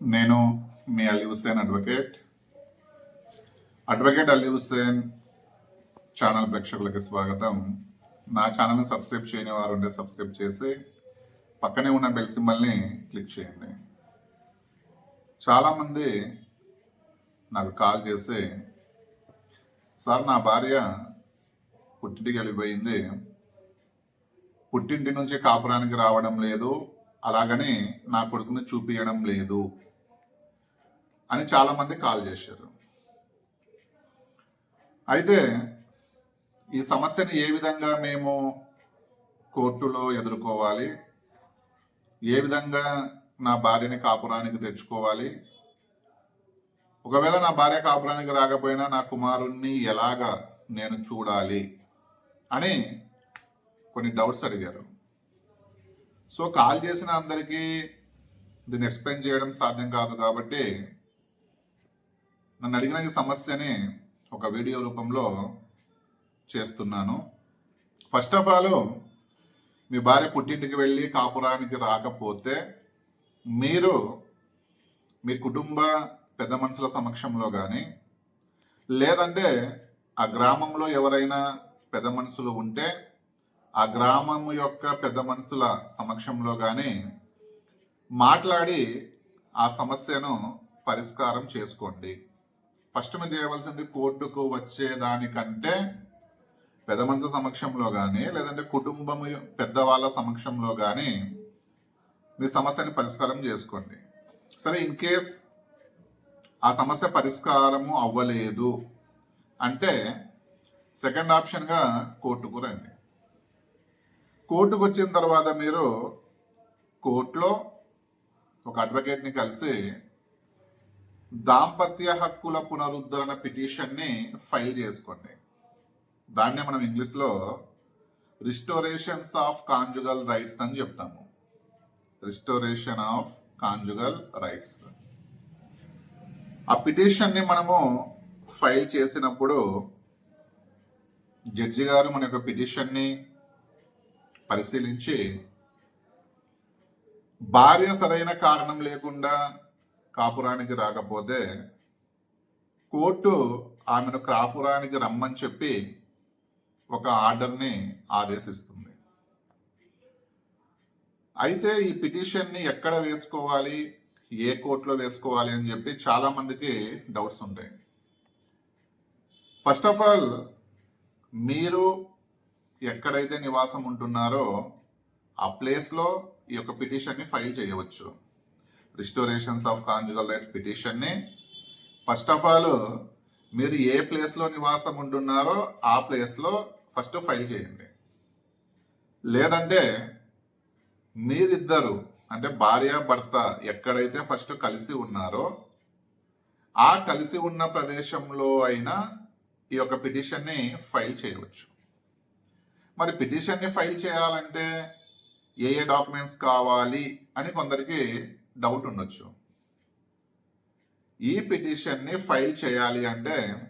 నేను మీ Ali Hussain advocate advocate Ali Hussain channel ప్రేక్షకులకి స్వాగతం. నా ఛానల్ని సబ్స్క్రైబ్ చేయని వారు ఉంటే సబ్స్క్రైబ్ చేసి పక్కనే ఉన్న బెల్ సింబల్ని క్లిక్ చేయండి. చాలామంది నాకు కాల్ చేసి సార్ నా భార్య పుట్టింటికి వెళ్ళిపోయింది. పుట్టింటి నుంచి కాపురానికి రావడం లేదు. అలాగని నా కొడుకుని చూపించడం లేదు. అని చాలా మంది కాల్ చేశారు. అయితే ఈ సమస్యని ఏ విధంగా మేము కోర్టులో ఎదుర్కోవాలి? ఏ విధంగా నా భార్యని కాపురానికి తెచ్చుకోవాలి? ఒకవేళ నా భార్య కాపురానికి రాకపోయినా నా కుమారుణ్ణి ఎలాగా నేను చూడాలి అని కొన్ని డౌట్స్ అడిగారు. సో కాల్ చేసిన అందరికీ దీన్ని ఎక్స్ప్లెయిన్ చేయడం సాధ్యం కాదు కాబట్టి నన్ను అడిగిన ఈ సమస్యని ఒక వీడియో రూపంలో చేస్తున్నాను. ఫస్ట్ ఆఫ్ ఆల్ మీ భార్య పుట్టింటికి వెళ్ళి కాపురానికి రాకపోతే మీరు మీ కుటుంబ పెద్ద మనుషుల సమక్షంలో కానీ లేదంటే ఆ గ్రామంలో ఎవరైనా పెద్ద మనుషులు ఉంటే ఆ గ్రామం యొక్క పెద్ద మనుషుల సమక్షంలో కానీ మాట్లాడి ఆ సమస్యను పరిష్కారం చేసుకోండి. ఫస్ట్ మీరు చేయవలసింది కోర్టుకు వచ్చేదానికంటే పెద్ద మనుషుల సమక్షంలో కానీ లేదంటే కుటుంబం పెద్దవాళ్ళ సమక్షంలో కానీ మీ సమస్యని పరిష్కారం చేసుకోండి. సరే ఇన్ కేస్ ఆ సమస్య పరిష్కారము అవ్వలేదు అంటే సెకండ్ ఆప్షన్గా కోర్టుకు రండి. కోర్టుకు వచ్చిన తర్వాత మీరు కోర్టులో ఒక అడ్వకేట్ని కలిసి దాంపత్య హక్కుల పునరుద్ధరణ పిటిషన్ని ఫైల్ చేసుకోండి. దాన్నే మనం ఇంగ్లీష్లో రిస్టోరేషన్స్ ఆఫ్ కాంజుగల్ రైట్స్ అని చెప్తాము. Restoration of conjugal rights. ఆ పిటిషన్ని మనము ఫైల్ చేసినప్పుడు జడ్జి గారు మన యొక్క పిటిషన్ని పరిశీలించి భార్య సరైన కారణం లేకుండా కాపురానికి రాకపోతే కోర్టు ఆమెను కాపురానికి రమ్మని చెప్పి ఒక ఆర్డర్ని ఆదేశిస్తుంది. అయితే ఈ పిటిషన్ని ఎక్కడ వేసుకోవాలి? ఏ కోర్టులో వేసుకోవాలి అని చెప్పి చాలా మందికి డౌట్స్ ఉంటాయి. ఫస్ట్ ఆఫ్ ఆల్ మీరు ఎక్కడైతే నివాసం ఉంటున్నారో ఆ ప్లేస్లో ఈ యొక్క పిటిషన్ని ఫైల్ చేయవచ్చు. రిస్టోరేషన్స్ ఆఫ్ కాంజుగల్ రైట్ పిటిషన్ని ఫస్ట్ ఆఫ్ ఆల్ మీరు ఏ ప్లేస్లో నివాసం ఉంటున్నారో ఆ ప్లేస్లో ఫస్ట్ ఫైల్ చేయండి. లేదంటే మీరిద్దరు అంటే భార్య భర్త ఎక్కడైతే ఫస్ట్ కలిసి ఉన్నారో ఆ కలిసి ఉన్న ప్రదేశంలో అయినా ఈ యొక్క పిటిషన్ని ఫైల్ చేయవచ్చు. మరి పిటిషన్ని ఫైల్ చేయాలంటే ఏ ఏ డాక్యుమెంట్స్ కావాలి అని కొందరికి డౌట్ ఉండొచ్చు. ఈ పిటిషన్ని ఫైల్ చేయాలి అంటే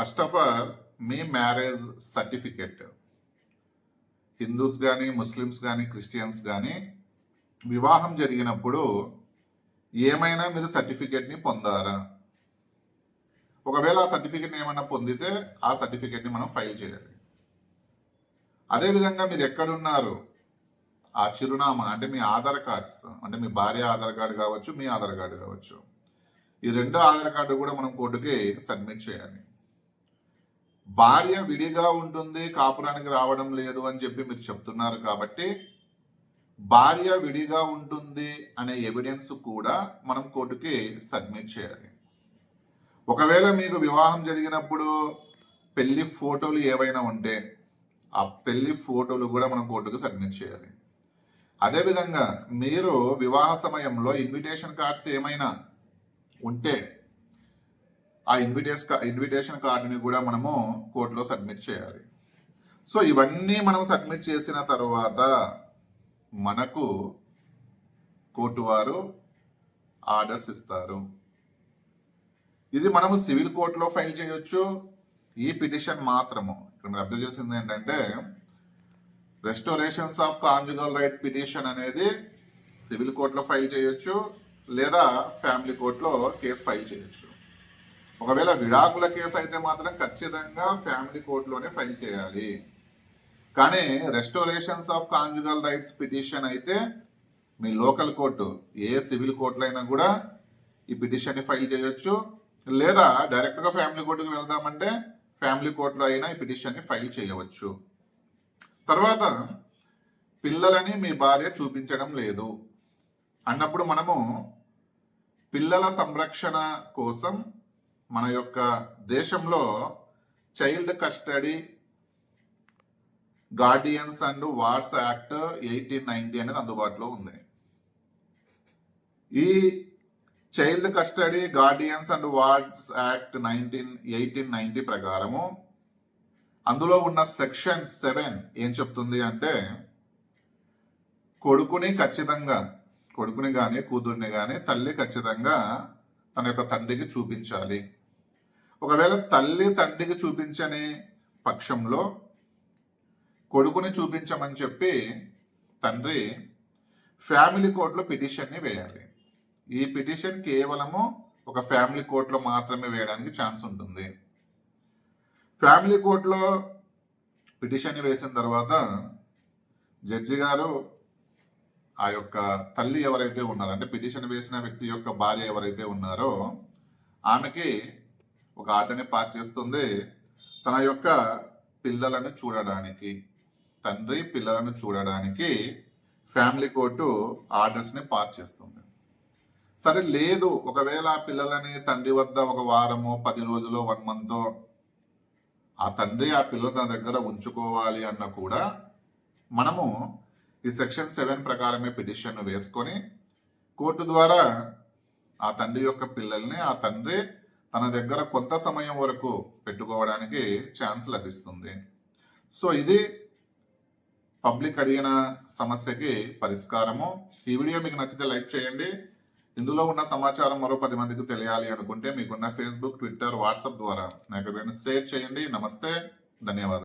ఫస్ట్ ఆఫ్ ఆల్ మీ మ్యారేజ్ సర్టిఫికెట్ హిందూస్ కానీ ముస్లిమ్స్ కానీ క్రిస్టియన్స్ కానీ వివాహం జరిగినప్పుడు ఏమైనా మీరు సర్టిఫికెట్ని పొందారా? ఒకవేళ ఆ సర్టిఫికెట్ని ఏమైనా పొందితే ఆ సర్టిఫికెట్ని మనం ఫైల్ చేయాలి. అదేవిధంగా మీరు ఎక్కడున్నారు? ఆ చిరునామా అంటే మీ ఆధార్ కార్డ్స్ అంటే మీ భార్య ఆధార్ కార్డు కావచ్చు మీ ఆధార్ కార్డు కావచ్చు. ఈ రెండు ఆధార్ కార్డు కూడా మనం కోర్టుకి సబ్మిట్ చేయాలి. భార్య విడిగా ఉంటుంది కాపురానికి రావడం లేదు అని చెప్పి మీరు చెప్తున్నారు కాబట్టి భార్య విడిగా ఉంటుంది అనే ఎవిడెన్స్ కూడా మనం కోర్టుకి సబ్మిట్ చేయాలి. ఒకవేళ మీకు వివాహం జరిగినప్పుడు పెళ్ళి ఫోటోలు ఏవైనా ఉంటే ఆ పెళ్ళి ఫోటోలు కూడా మనం కోర్టుకు సబ్మిట్ చేయాలి. అదేవిధంగా మీరు వివాహ సమయంలో ఇన్విటేషన్ కార్డ్స్ ఏమైనా ఉంటే ఆ ఇన్విటేషన్ ఇన్విటేషన్ కార్డుని కూడా మనము కోర్టులో సబ్మిట్ చేయాలి. సో ఇవన్నీ మనం సబ్మిట్ చేసిన తర్వాత మనకు కోర్టు వారు ఆర్డర్స్ ఇస్తారు. ఇది మనము సివిల్ కోర్టులో ఫైల్ చేయొచ్చు. ఈ పిటిషన్ మాత్రము. ఇక్కడ మీరు అబ్జర్వ్ చేసింది ఏంటంటే restorations of conjugal right petition అనేది సివిల్ కోర్టులో ఫైల్ చేయొచ్చు లేదా ఫ్యామిలీ కోర్టులో కేసు ఫైల్ చేయొచ్చు. ఒకవేళ విడాకుల కేసు అయితే మాత్రం ఖచ్చితంగా ఫ్యామిలీ కోర్టులోనే ఫైల్ చేయాలి. కానీ restorations of conjugal rights petition అయితే మీ లోకల్ కోర్టు ఏ సివిల్ కోర్టులో అయినా కూడా ఈ పిటిషన్ని ఫైల్ చేయొచ్చు. లేదా డైరెక్ట్గా ఫ్యామిలీ కోర్టుకు వెళ్దామంటే ఫ్యామిలీ కోర్టులో అయినా ఈ పిటిషన్ని ఫైల్ చేయవచ్చు. తర్వాత పిల్లలని మీ భార్య చూపించడం లేదు. అన్నప్పుడు మనము పిల్లల సంరక్షణ కోసం మన యొక్క దేశంలో child custody guardians and wars act eighteen ninety అనేది అందుబాటులో ఉంది. ఈ child custody guardians and wards act nineteen eighteen ninety ప్రకారము అందులో ఉన్న సెక్షన్ సెవెన్ ఏం చెప్తుంది అంటే కొడుకుని ఖచ్చితంగా కొడుకుని కానీ కూతుర్ని కానీ తల్లి ఖచ్చితంగా తన యొక్క తండ్రికి చూపించాలి. ఒకవేళ తల్లి తండ్రికి చూపించని పక్షంలో కొడుకుని చూపించమని చెప్పి తండ్రి ఫ్యామిలీ కోర్టులో పిటిషన్ని వేయాలి. ఈ పిటిషన్ కేవలము ఒక ఫ్యామిలీ కోర్టులో మాత్రమే వేయడానికి ఛాన్స్ ఉంటుంది. ఫ్యామిలీ కోర్టులో పిటిషన్ వేసిన తర్వాత జడ్జి గారు ఆ యొక్క తల్లి ఎవరైతే ఉన్నారో అంటే పిటిషన్ వేసిన వ్యక్తి యొక్క భార్య ఎవరైతే ఉన్నారో ఆమెకి ఒక ఆటని పాస్ చేస్తుంది. తన యొక్క పిల్లలను చూడడానికి తండ్రి పిల్లలను చూడడానికి ఫ్యామిలీ కోర్టు ఆర్డర్స్ని పాస్ చేస్తుంది. సరే లేదు. ఒకవేళ ఆ పిల్లలని తండ్రి వద్ద ఒక వారమో పది రోజులో వన్ మంత్ ఆ తండ్రి ఆ పిల్లలు తన దగ్గర ఉంచుకోవాలి అన్న కూడా మనము ఈ సెక్షన్ సెవెన్ ప్రకారమే పిటిషన్ వేసుకొని కోర్టు ద్వారా ఆ తండ్రి యొక్క పిల్లల్ని ఆ తండ్రి తన దగ్గర కొంత సమయం వరకు పెట్టుకోవడానికి ఛాన్స్ లభిస్తుంది. సో ఇది పబ్లిక్ అడిగిన సమస్యకి పరిష్కారము. ఈ వీడియో మీకు నచ్చితే లైక్ చేయండి. ఇందులో ఉన్న సమాచారం మరో పది మందికి తెలియాలి అనుకుంటే మీకున్న ఫేస్బుక్ ట్విట్టర్ వాట్సాప్ ద్వారా నాకు షేర్ చేయండి. నమస్తే. ధన్యవాదాలు.